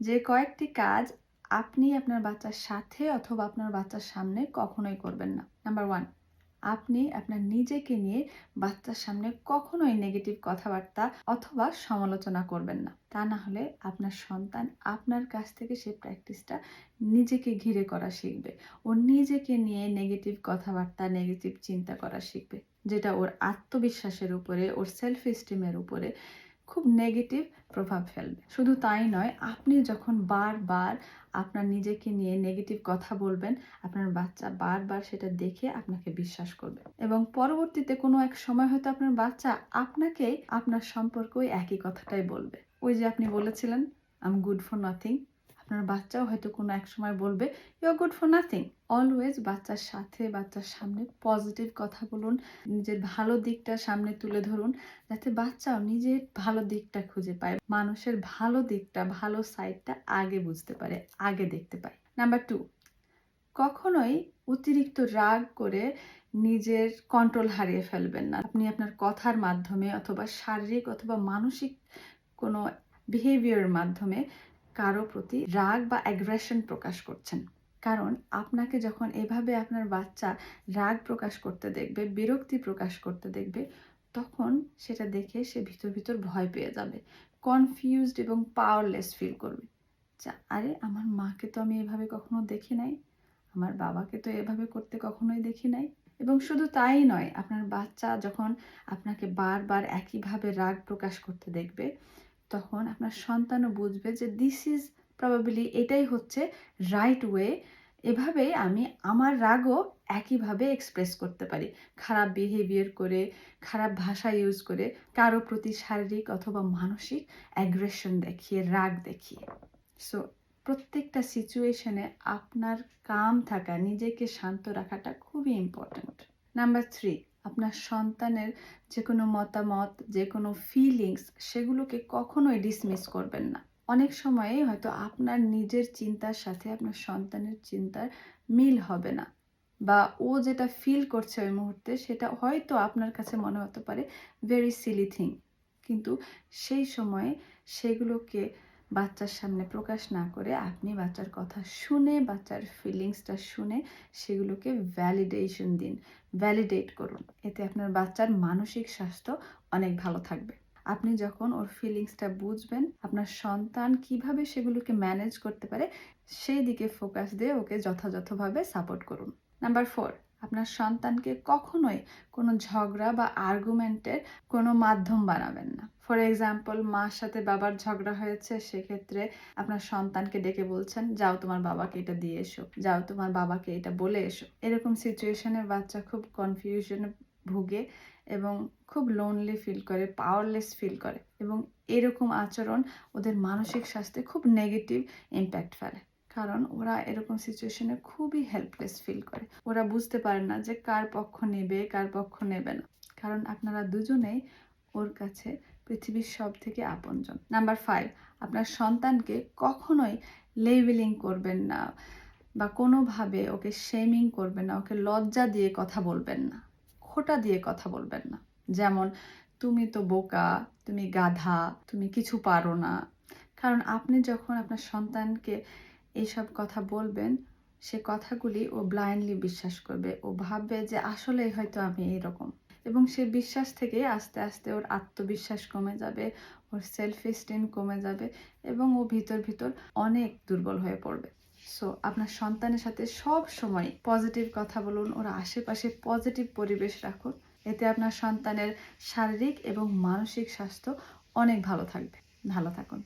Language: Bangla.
যে কয়েকটি কাজ আপনি আপনার বাচ্চার সাথে অথবা আপনার বাচ্চার সামনে কখনোই করবেন না। নাম্বার ওয়ান আপনি আপনার নিজেকে নিয়ে বাচ্চার সামনে কখনোই নেগেটিভ কথাবার্তা অথবা সমালোচনা করবেন না। তা না হলে আপনার সন্তান আপনার কাছ থেকে সেই প্র্যাকটিসটা নিজেকে ঘিরে করা শিখবে ও নিজেকে নিয়ে নেগেটিভ কথাবার্তা নেগেটিভ চিন্তা করা শিখবে। যেটা ওর আত্মবিশ্বাসের উপরে, ওর সেলফ এস্টিমের উপরে খুব নেগেটিভ প্রভাব ফেলবে। শুধু তাই নয়, আপনি যখন বারবার আপনার নিজেকে নিয়ে নেগেটিভ কথা বলবেন, আপনার বাচ্চা বারবার সেটা দেখে আপনাকে বিশ্বাস করবে। এবং পরবর্তীতে কোনো এক সময় হয়তো আপনার বাচ্চা আপনাকে আপনার সম্পর্কে একই কথাটাই বলবে। ওই যে আপনি বলেছিলেন আম গুড ফর নাথিং আপনার বাচ্চাও হয়তো কোনো এক সময় বলবে you good for nothing always বাচ্চার সাথে, বাচ্চার সামনে পজিটিভ কথা বলুন, নিজের ভালো দিকটা সামনে তুলে ধরুন, যাতে বাচ্চাও নিজের ভালো দিকটা খুঁজে পায়, মানুষের ভালো দিকটা, ভালো সাইডটা আগে বুঝতে পারে, আগে দেখতে পায়। নাম্বার টু কখনোই অতিরিক্ত রাগ করে নিজের কন্ট্রোল হারিয়ে ফেলবেন না। আপনি আপনার কথার মাধ্যমে অথবা শারীরিক অথবা মানসিক কোনো বিহেভিয়ারের মাধ্যমে কারও প্রতি রাগ বা অ্যাগ্রেশন প্রকাশ করছেন। কারণ আপনাকে যখন এভাবে আপনার বাচ্চা রাগ প্রকাশ করতে দেখবে, বিরক্তি প্রকাশ করতে দেখবে, তখন সেটা দেখে সে ভিতর ভিতর ভয় পেয়ে যাবে কনফিউজড এবং পাওয়ারলেস ফিল করবে। যা, আরে আমার মাকে তো আমি এভাবে কখনো দেখি নাই, আমার বাবাকে তো এভাবে করতে কখনোই দেখি নাই। এবং শুধু তাই নয়, আপনার বাচ্চা যখন আপনাকে বারবার একইভাবে রাগ প্রকাশ করতে দেখবে তখন আপনার সন্তানও বুঝবে যে দিস ইজ প্রবাবলি এটাই হচ্ছে রাইট ওয়ে এভাবেই আমি আমার রাগও একইভাবে এক্সপ্রেস করতে পারি। খারাপ বিহেভিয়ার করে, খারাপ ভাষা ইউজ করে, কারও প্রতি শারীরিক অথবা মানসিক অ্যাগ্রেশন দেখিয়ে, রাগ দেখিয়ে। সো প্রত্যেকটা সিচুয়েশনে আপনার কাম থাকা, নিজেকে শান্ত রাখাটা খুবই ইম্পর্ট্যান্ট নাম্বার থ্রি আপনার সন্তানের যে কোনো মতামত যে কোনো ফিলিংস সেগুলোকে কখনোই ডিসমিস করবেন না। অনেক সময়ে হয়তো আপনার নিজের চিন্তার সাথে আপনার সন্তানের চিন্তার মিল হবে না বা ও যেটা ফিল করছে ওই মুহূর্তে সেটা হয়তো আপনার কাছে মনে হতে পারে ভেরি সিলি থিং কিন্তু সেই সময়ে সেগুলোকে বাচ্চার সামনে প্রকাশ না করে আপনি বাচ্চার কথা শুনে, বাচ্চার ফিলিংসটা শুনে সেগুলোকে ভ্যালিডেশন দিন। ভ্যালিডেট করুন। এতে আপনার বাচ্চার মানসিক স্বাস্থ্য অনেক ভালো থাকবে। আপনি যখন ওর ফিলিংসটা বুঝবেন, আপনার সন্তান কীভাবে সেগুলোকে ম্যানেজ করতে পারে, সেই দিকে ফোকাস দিয়ে ওকে যথাযথভাবে সাপোর্ট করুন। নাম্বার ফোর আপনার সন্তানকে কখনোই কোনো ঝগড়া বা আর্গুমেন্টের কোনো মাধ্যম বানাবেন না। ফর এক্সাম্পল মার সাথে বাবার ঝগড়া হয়েছে, সেক্ষেত্রে আপনার সন্তানকে ডেকে বলছেন, যাও তোমার বাবাকে এটা দিয়ে এসো, যাও তোমার বাবাকে এটা বলে এসো। এরকম সিচুয়েশনে বাচ্চা খুব কনফিউশনে ভুগে এবং খুব লোনলি ফিল করে পাওয়ারলেস ফিল করে এবং এরকম আচরণ ওদের মানসিক স্বাস্থ্যে খুব নেগেটিভ ইম্প্যাক্ট ফেলে। কারণ ওরা এরকম সিচুয়েশনে খুবই হেল্পলেস ফিল করে। ওরা বুঝতে পারে না যে কার পক্ষ নেবে, কার পক্ষ নেবে না। কারণ আপনারা দুজনেই ওর কাছে পৃথিবীর সব থেকে আপনজন। নাম্বার ফাইভ আপনার সন্তানকে কখনোই লেবেলিং করবেন না বা কোনোভাবে ওকে শেমিং করবেন না, ওকে লজ্জা দিয়ে কথা বলবেন না, খোটা দিয়ে কথা বলবেন না। যেমন, তুমি তো বোকা, তুমি গাধা, তুমি কিছু পারো না। কারণ আপনি যখন আপনার সন্তানকে এইসব কথা বলবেন, সে কথাগুলি ও ব্লাইন্ডলি বিশ্বাস করবে। ও ভাববে যে আসলেই হয়তো আমি এরকম এবং সে বিশ্বাস থেকে আস্তে আস্তে ওর আত্মবিশ্বাস কমে যাবে, ওর সেলফ এস্টিম কমে যাবে এবং ও ভিতর ভিতর অনেক দুর্বল হয়ে পড়বে। সো আপনার সন্তানের সাথে সব সময় পজিটিভ কথা বলুন, ওর আশেপাশে পজিটিভ পরিবেশ রাখুন। এতে আপনার সন্তানের শারীরিক এবং মানসিক স্বাস্থ্য অনেক ভালো থাকবে। ভালো থাকুন।